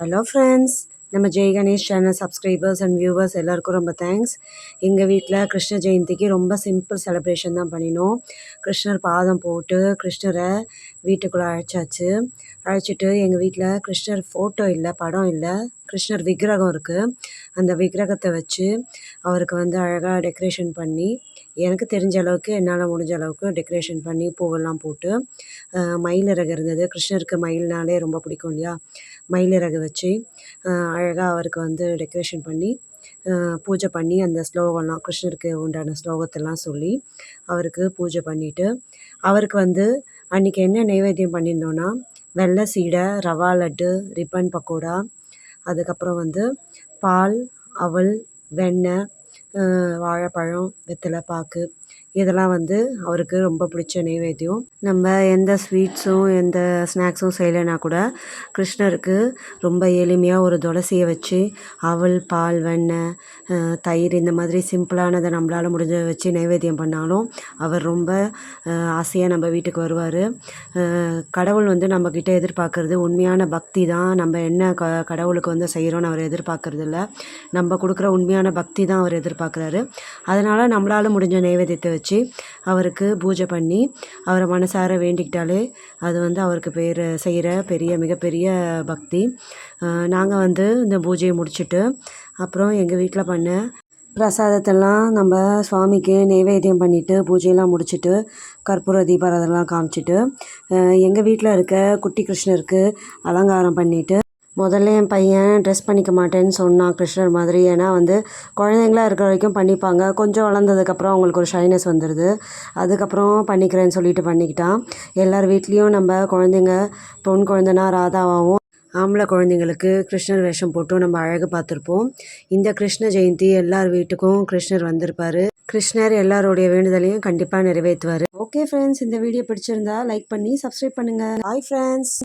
Hello friends நம்ம Jai Ganesh channel subscribers and viewers எல்லாருக்கும் ரொம்ப தேங்க்ஸ் எங்கள் வீட்டில் கிருஷ்ண ஜெயந்திக்கு ரொம்ப சிம்பிள் செலிப்ரேஷன் தான் பண்ணினோம். கிருஷ்ணர் பாதம் போட்டு கிருஷ்ணரை வீட்டுக்குள்ளே அழைச்சாச்சு. அழைச்சிட்டு எங்கள் வீட்டில் கிருஷ்ணர் ஃபோட்டோ இல்லை படம் இல்லை. கிருஷ்ணர் விக்கிரகம் இருக்குது அந்த விக்கிரகத்தை வச்சு அவருக்கு வந்து அழகாக டெக்கரேஷன் பண்ணி எனக்கு தெரிஞ்ச அளவுக்கு என்னால் முடிஞ்ச அளவுக்கு டெக்கரேஷன் பண்ணி பூவெல்லாம் போட்டு மயில் இறகு இருந்தது. கிருஷ்ணருக்கு மயில்னாலே ரொம்ப பிடிக்கும் இல்லையா? மயில் இறகு வச்சு அழகாக அவருக்கு வந்து டெக்கரேஷன் பண்ணி பூஜை பண்ணி அந்த ஸ்லோகம்லாம் கிருஷ்ணருக்கு உண்டான ஸ்லோகத்தெல்லாம் சொல்லி அவருக்கு பூஜை பண்ணிவிட்டு அவருக்கு வந்து அன்றைக்கி என்ன நைவேத்தியம் பண்ணியிருந்தோன்னா வெள்ளை சீடை ரவா லட்டு ரிப்பன் பக்கோடா அதுக்கப்புறம் வந்து பால் அவல் வெண்ணெய் வாழைப்பழம் வெத்தலை பாக்கு இதெல்லாம் வந்து அவருக்கு ரொம்ப பிடிச்ச நைவேத்தியம் நம்ம எந்த ஸ்வீட்ஸும் எந்த ஸ்நாக்ஸும் செய்யலைனா கூட கிருஷ்ணருக்கு ரொம்ப எளிமையாக ஒரு துளசியை வச்சு அவல் பால் வெண்ணெய் தயிர் இந்த மாதிரி சிம்பிளானதை நம்மளால் முடிஞ்ச வச்சு நைவேத்தியம் பண்ணாலும் அவர் ரொம்ப ஆசையாக நம்ம வீட்டுக்கு வருவார். கடவுள் வந்து நம்மக்கிட்ட எதிர்பார்க்கறது உண்மையான பக்தி தான். நம்ம என்ன க கடவுளுக்கு வந்து செய்கிறோன்னு அவர் எதிர்பார்க்கறது இல்லை நம்ம கொடுக்குற உண்மையான பக்தி தான் அவர் எதிர்பார்க்குறாரு. அதனால் நம்மளால் முடிஞ்ச நைவேத்தியத்தை வச்சு அவருக்கு பூஜை பண்ணி அவரை மனசார வேண்டிக்கிட்டாலே அது வந்து அவருக்கு பேர் செய்கிற பெரிய மிகப்பெரிய பக்தி. நாங்கள் வந்து இந்த பூஜையை முடிச்சுட்டு அப்புறம் எங்கள் வீட்டில் பண்ண பிரசாதத்தெல்லாம் நம்ம சுவாமிக்கு நைவேத்தியம் பண்ணிவிட்டு பூஜையெல்லாம் முடிச்சுட்டு கற்பூர தீபாரதெல்லாம் காமிச்சிட்டு எங்கள் வீட்டில் இருக்க குட்டி கிருஷ்ணருக்கு அலங்காரம் பண்ணிவிட்டு முதல்ல என் பையன் ட்ரெஸ் பண்ணிக்க மாட்டேன்னு சொன்னான் கிருஷ்ணர் மாதிரி. ஏன்னா வந்து குழந்தைங்களா இருக்கிற வரைக்கும் பண்ணிப்பாங்க. கொஞ்சம் வளர்ந்ததுக்கப்புறம் அவங்களுக்கு ஒரு ஷைனஸ் வந்துடுது அதுக்கப்புறம் பண்ணிக்கிறேன்னு சொல்லிட்டு பண்ணிக்கிட்டான். எல்லார் வீட்லேயும் நம்ம குழந்தைங்க பொன் குழந்தைனா ராதாவாகவும் ஆம்பளை குழந்தைங்களுக்கு கிருஷ்ணர் வேஷம் போட்டும் நம்ம அழகு பார்த்துருப்போம். இந்த கிருஷ்ண ஜெயந்தி எல்லார் வீட்டுக்கும் கிருஷ்ணர் வந்திருப்பார். கிருஷ்ணர் எல்லாருடைய வேண்டுதலையும் கண்டிப்பாக நிறைவேற்றுவார். ஓகே ஃப்ரெண்ட்ஸ் இந்த வீடியோ பிடிச்சிருந்தா லைக் பண்ணி சப்ஸ்கிரைப் பண்ணுங்கள் பாய் ஃப்ரெண்ட்ஸ்